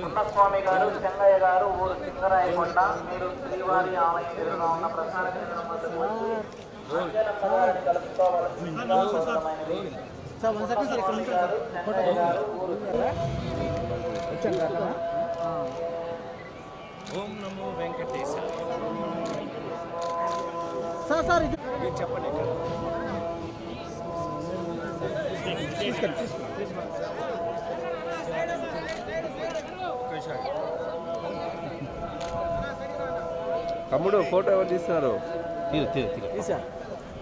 అన్నస్వామి గారు చెన్నయ్య గారు ఊరు సింగరాయకొండ మీరు శ్రీవారి ఆలయం ఎదురుగా ఉన్న ప్రసాద ఓం నమో వెంకటేశాయ సార్ సార్ ఇది మీరు చెప్పండి. తమ్ముడు ఫోటో ఎవరు తీస్తున్నారు? తీరు తీరు తీరు.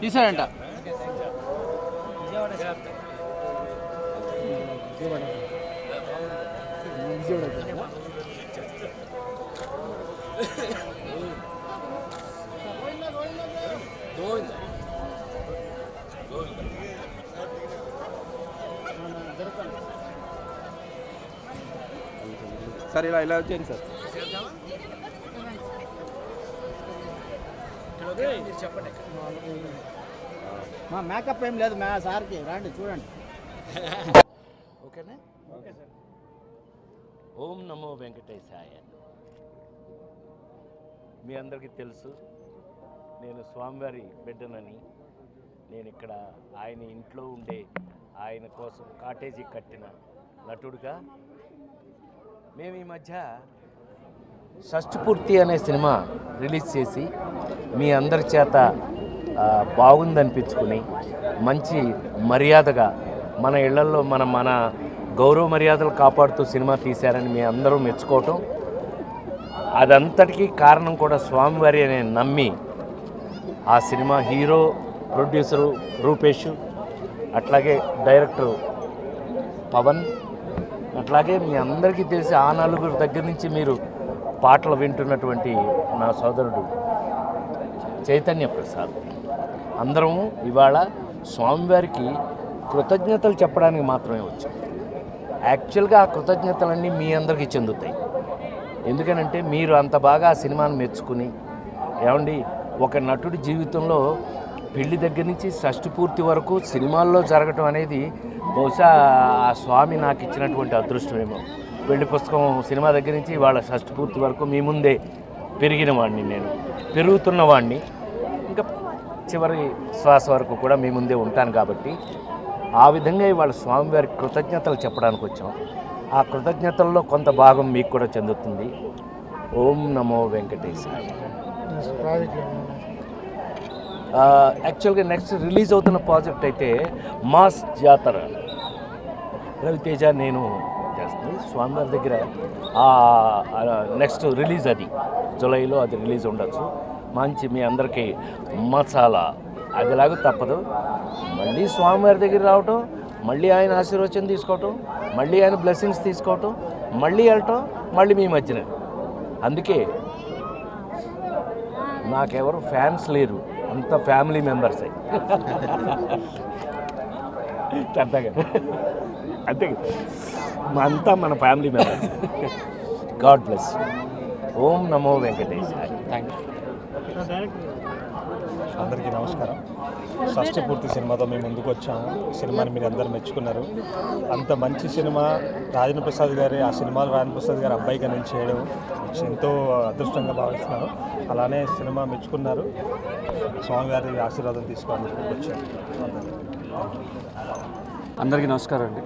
తీసాడంట. గోవింద సార్ ఇలా ఇలా వచ్చేయండి సార్. చెప్పండి. మా మేకప్ ఏం లేదు మా సార్కి. రండి చూడండి. ఓకేనా? Okay sir. ఓం నమో వెంకటేశాయ. మీ అందరికీ తెలుసు నేను స్వామివారి బిడ్డనని నేను ఇక్కడ ఆయన ఇంట్లో ఉండే ఆయన కోసం కాటేజీ కట్టిన నటుడుగా మేము ఈ మధ్య షష్ఠపూర్తి అనే సినిమా రిలీజ్ చేసి మీ అందరి చేత బాగుందనిపించుకుని మంచి మర్యాదగా మన ఇళ్ళలో మన మన గౌరవ మర్యాదలు కాపాడుతూ సినిమా తీశారని మీ అందరూ మెచ్చుకోవటం అదంతటికీ కారణం కూడా స్వామివారి అనే నమ్మి ఆ సినిమా హీరో ప్రొడ్యూసరు రూపేష్ అట్లాగే డైరెక్టరు పవన్ అట్లాగే మీ అందరికీ తెలిసి ఆ నలుగురు దగ్గర నుంచి మీరు పాటలు వింటున్నటువంటి నా సోదరుడు చైతన్య ప్రసాద్. అందరం ఇవాళ స్వామివారికి కృతజ్ఞతలు చెప్పడానికి మాత్రమే వచ్చాం. యాక్చువల్గా ఆ కృతజ్ఞతలన్నీ మీ అందరికీ చెందుతాయి. ఎందుకనంటే మీరు అంత బాగా ఆ సినిమాను మెచ్చుకుని ఏమండి ఒక నటుడి జీవితంలో పెళ్ళి దగ్గర నుంచి షష్టి పూర్తి వరకు సినిమాల్లో జరగటం అనేది బహుశా ఆ స్వామి నాకు ఇచ్చినటువంటి అదృష్టమేమో. పెళ్ళి పుస్తకం సినిమా దగ్గర నుంచి వాళ్ళ షష్టి పూర్తి వరకు మీ ముందే పెరిగిన వాడిని నేను. పెరుగుతున్న వాడిని. ఇంకా చివరి శ్వాస వరకు కూడా మీ ముందే ఉంటాను కాబట్టి ఆ విధంగా ఇవాళ స్వామివారికి కృతజ్ఞతలు చెప్పడానికి వచ్చాం. ఆ కృతజ్ఞతల్లో కొంత భాగం మీకు కూడా చెందుతుంది. ఓం నమో వెంకటేశ్వర యాక్చువల్గా నెక్స్ట్ రిలీజ్ అవుతున్న ప్రాజెక్ట్ అయితే మాస్ జాతర. రవితేజ నేను చేస్తుంది. స్వామివారి దగ్గర నెక్స్ట్ రిలీజ్ అది. జూలైలో అది రిలీజ్ ఉండొచ్చు. మంచి మీ అందరికీ మసాలా. అదిలాగా తప్పదు. మళ్ళీ స్వామివారి దగ్గర రావటం మళ్ళీ ఆయన ఆశీర్వచనం తీసుకోవటం మళ్ళీ ఆయన బ్లెస్సింగ్స్ తీసుకోవటం మళ్ళీ వెళ్ళటం మళ్ళీ మీ మధ్యన. అందుకే నాకెవరు ఫ్యాన్స్ లేరు. అంత ఫ్యామిలీ మెంబర్స్. అంతే అంతే. మా అంతా మన ఫ్యామిలీ మెంబర్స్. గాడ్ బ్లెస్ ఓం నమో వెంకటేశాయ. థ్యాంక్ యూ అందరికీ నమస్కారం. షష్ఠపూర్తి సినిమాతో మేము ముందుకు వచ్చాము. సినిమాని మీరు అందరూ మెచ్చుకున్నారు. అంత మంచి సినిమా రాజేంద్ర ప్రసాద్ గారి ఆ సినిమాలు రాజేంద్ర ప్రసాద్ గారి అబ్బాయిగా నేను చేయడం ఎంతో అదృష్టంగా భావిస్తున్నాను అలానే సినిమా మెచ్చుకున్నారు. స్వామివారి ఆశీర్వాదం తీసుకోవాలని వచ్చాను వచ్చాము అందరికీ. అందరికీ నమస్కారం అండి.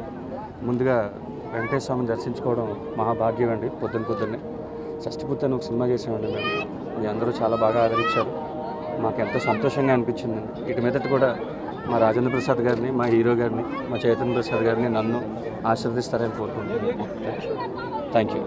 ముందుగా వెంకటేశ్వర స్వామిని దర్శించుకోవడం మహాభాగ్యం అండి. పొద్దున్న పొద్దున్నే. షష్టిపూర్తి అని ఒక సినిమా చేసామండి మేము. మీ అందరూ చాలా బాగా ఆదరించారు. మాకు ఎంతో సంతోషంగా అనిపించింది. ఇటు మీదట కూడా మా రాజేంద్ర ప్రసాద్ గారిని మా హీరో గారిని మా చైతన్య ప్రసాద్ గారిని నన్ను ఆశీర్వదిస్తారని కోరుకుంటున్నాను. Thank you